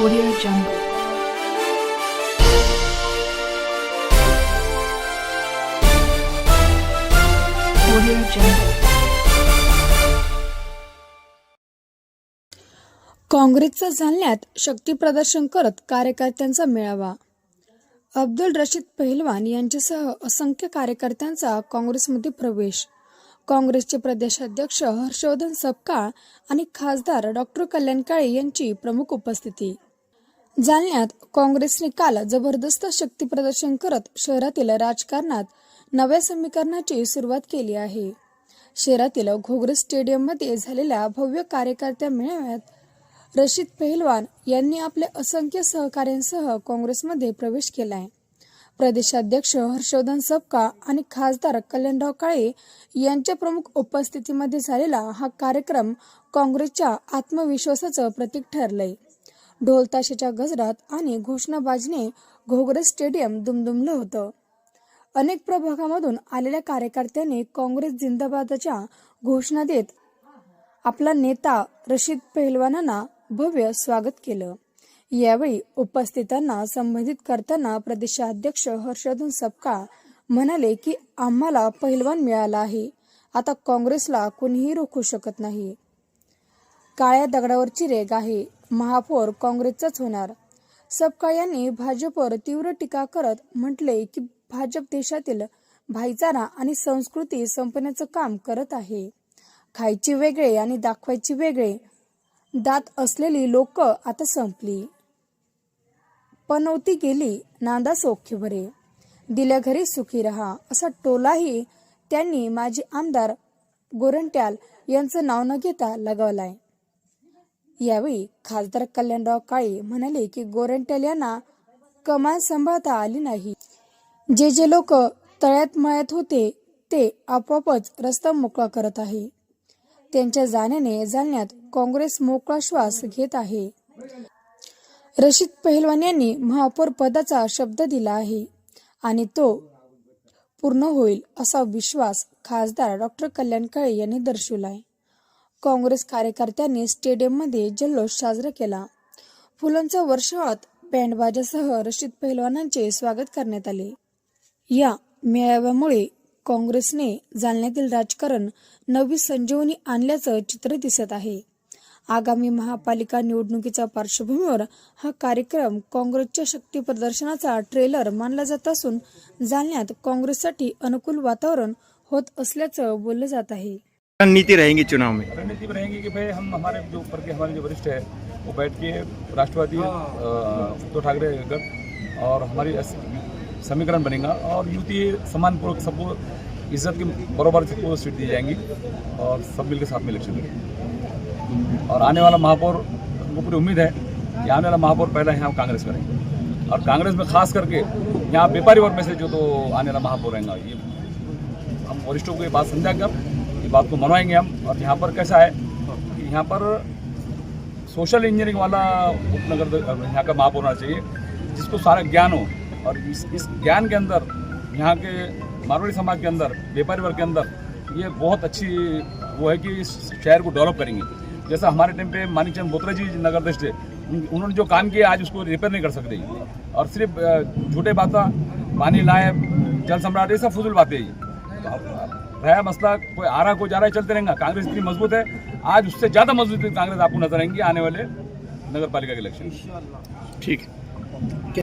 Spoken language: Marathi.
Audio Jungle. Audio Jungle. काँग्रेसचा जालन्यात शक्तीप्रदर्शन करत कार्यकर्त्यांचा मेळावा अब्दुल रशीद पहिलवान यांच्यासह असंख्य कार्यकर्त्यांचा काँग्रेसमध्ये प्रवेश काँग्रेसचे प्रदेशाध्यक्ष हर्षवर्धन सपकाळ आणि खासदार डॉक्टर कल्याण काळे यांची प्रमुख उपस्थिती जालन्यात काँग्रेसने काल जबरदस्त शक्तीप्रदर्शन करत शहरातील राजकारणात नव्या समीकरणाची सुरुवात केली आहे. शहरातील घोगरे स्टेडियममध्ये झालेल्या भव्य कार्यकर्त्या मेळाव्यात रशीद पेहलवान यांनी आपल्या असंख्य सहकार्यांसह काँग्रेसमध्ये प्रवेश केलाय. प्रदेशाध्यक्ष हर्षवर्धन सपका आणि खासदार कल्याणराव काळे यांच्या प्रमुख उपस्थितीमध्ये झालेला हा कार्यक्रम काँग्रेसच्या आत्मविश्वासाचं प्रतीक ठरलंय. ढोलताशेच्या गजरात आणि घोषणाबाजीने घोगरे स्टेडियम दुमदुमलं होतं. अनेक प्रभागामधून आलेल्या कार्यकर्त्यांनी काँग्रेस जिंदाबादच्या घोषणा देत आपला नेता रशीद पेहलवानांना भव्य स्वागत केलं. यावेळी उपस्थितांना संबोधित करताना प्रदेशाध्यक्ष हर्षवर्धन सपकाळ म्हणाले की आम्हाला पहिलवान मिळाला आहे. आता काँग्रेसला कुणीही रोखू शकत नाही. काळ्या दगडावरची रेग आहे. महापौर काँग्रेसचाच होणार. सपकाळ यांनी भाजपवर तीव्र टीका करत म्हटले की भाजप देशातील भाईचारा आणि संस्कृती संपण्याचं काम करत आहे. खायची वेगळे आणि दाखवायची वेगळे दात असलेली लोक आता संपली. पनवती गेली नांदा सौख्य भरे दिल्या घरी सुखी रहा असा टोलाही त्यांनी माजी आमदार गोरंट्याल यांचं नाव न घेता लगावलाय. यावेळी खासदार कल्याणराव काळे म्हणाले की गोरंट्याल यांना कमान सांभाळता आली नाही. जे जे लोक तळ्यात मळ्यात होते ते आपोआपच रस्ता मोकळा करत आहे. त्यांच्या जाण्याने जालन्यात काँग्रेस मोकळा श्वास घेत आहे. रशीद पहलवान यांनी महापौर पदाचा शब्द दिला आहे आणि तो पूर्ण होईल असा विश्वास खासदार डॉक्टर कल्याण काळे यांनी दर्शवला आहे काँग्रेस कार्यकर्त्यांनी स्टेडियममध्ये जल्लोष साजरा केला. फुलांचा वर्षात बँडबाजासह रशीद पहलवानांचे स्वागत करण्यात आले. या मेळाव्यामुळे काँग्रेसने जालन्यातील राजकारण नवी संजीवनी आणल्याचं चित्र दिसत आहे. आगामी महापालिका निवडणुकीच्या पार्श्वभूमीवर हा कार्यक्रम काँग्रेसच्या शक्ती प्रदर्शनाचा ट्रेलर मानला जात असून जालन्यात काँग्रेससाठी अनुकूल वातावरण होत असल्याचं बोललं जात आहे. रणनीति रहेंगी चुनाव में? रणनीति में रहेंगे कि भाई हम हमारे जो ऊपर के हमारे जो वरिष्ठ है वो बैठ के राष्ट्रवादी अ, उद्धव ठाकरे गठ और हमारी समीकरण बनेगा और युति सम्मानपूर्वक सबको इज़्ज़त के बराबर सबको सीट दी जाएँगी और सब मिलकर साथ में इलेक्शन लड़ेंगे। और आने वाला महापौर को पूरी उम्मीद है कि आने वाला महापौर पहला यहाँ कांग्रेस करेंगे और कांग्रेस में खास करके यहाँ व्यापारी वर्ग में से जो तो आने वाला महापौर रहेगा। ये हम वरिष्ठों को ये बात समझा कर बात को मनवाएँगे हम, और यहाँ पर कैसा है कि यहाँ पर सोशल इंजीनियरिंग वाला उपनगर यहाँ का माप होना चाहिए, जिसको सारा ज्ञान हो। और इस इस ज्ञान के अंदर, यहाँ के मारवाड़ी समाज के अंदर, व्यापारी वर्ग के अंदर, ये बहुत अच्छी वो है कि इस शहर को डेवलप करेंगे। जैसा हमारे टाइम पे मानिकचंद बोत्रा जी नगर थे उन्होंने जो काम किया, आज उसको रिपेयर नहीं कर सकते। और सिर्फ़ झूठे बातें, पानी लाए, जल सम्राट, ये सब फजूल बातें तो रहा मसला कोई आ रहा कोई जा रहा है चलते रहेगा। कांग्रेस इतनी मजबूत है। आज उससे ज़्यादा मजबूत कांग्रेस आपको नजर आएंगी आने वाले नगर पालिका के इलेक्शन। ठीक।